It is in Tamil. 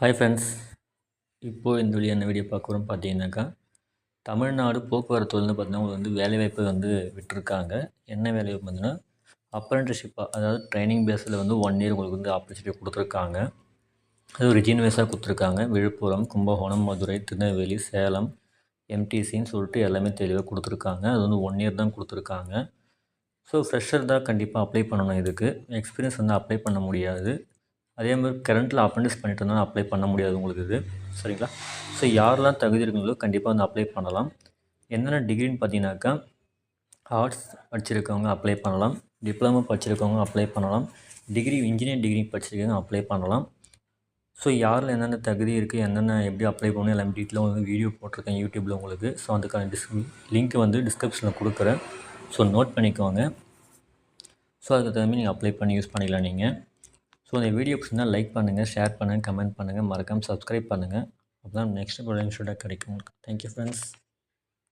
ஹாய் ஃப்ரெண்ட்ஸ் இப்போது இந்த வீடியோ என்ன வீடியோ பார்க்குறோம் பார்த்தீங்கன்னாக்கா தமிழ்நாடு போக்குவரத்து வந்து பார்த்தீங்கன்னா உங்களுக்கு வந்து வேலைவாய்ப்பு வந்து விட்டுருக்காங்க. என்ன வேலைவாய்ப்பு பார்த்தீங்கன்னா அப்ரெண்டிஷிப்பாக அதாவது ட்ரைனிங் பேஸில் வந்து ஒன் இயர் உங்களுக்கு வந்து ஆப்பர்ச்சுனிட்டி கொடுத்துருக்காங்க. அது ரிஜின் வேஸாக கொடுத்துருக்காங்க. விழுப்புரம் கும்பகோணம் மதுரை திருநெல்வேலி சேலம் எம்டிசின்னு சொல்லிட்டு எல்லாமே தெளிவாக கொடுத்துருக்காங்க. அது வந்து ஒன் இயர் தான் கொடுத்துருக்காங்க. ஸோ ஃப்ரெஷர் தான் கண்டிப்பாக அப்ளை பண்ணணும் இதுக்கு. எக்ஸ்பீரியன்ஸ் வந்து அப்ளை பண்ண முடியாது. அதே மாதிரி கரண்ட்டில் அப்ரெண்டிஸ் பண்ணிட்டு இருந்தாலும் அப்ளை பண்ண முடியாது உங்களுக்கு இது. சரிங்களா? ஸோ யாரெல்லாம் தகுதி இருக்குங்களோ கண்டிப்பாக வந்து அப்ளை பண்ணலாம். என்னென்ன டிகிரின்னு பார்த்தீங்கன்னாக்கா ஆர்ட்ஸ் படிச்சிருக்கவங்க அப்ளை பண்ணலாம். டிப்ளமோ படிச்சிருக்கவங்க அப்ளை பண்ணலாம். டிகிரி இன்ஜினியரிங் டிகிரி படிச்சிருக்கவங்க அப்ளை பண்ணலாம். ஸோ யாரில் என்னென்ன தகுதி இருக்குது என்னென்ன எப்படி அப்ளை பண்ணணும் எல்லாம் டீட்டெயிலாக வந்து வீடியோ போட்டிருக்கேன் யூடியூப்பில் உங்களுக்கு. ஸோ அதுக்கான டிஸ் லிங்க் வந்து டிஸ்கிரிப்ஷனில் கொடுக்குறேன். ஸோ நோட் பண்ணிக்கோங்க. ஸோ அதுக்கு தகுந்த மாதிரி நீங்கள் அப்ளை பண்ணி யூஸ் பண்ணிக்கலாம் நீங்கள் ஸோ இந்த வீடியோ பிடிச்சிருந்தால் லைக் பண்ணுங்கள் ஷேர் பண்ணுங்கள் கமெண்ட் பண்ணுங்கள் மறக்காமல் சப்ஸ்கிரைப் பண்ணுங்கள் அப்போ தான் நெக்ஸ்ட் ப்ரொடக்ட் கிடைக்கும். Thank you friends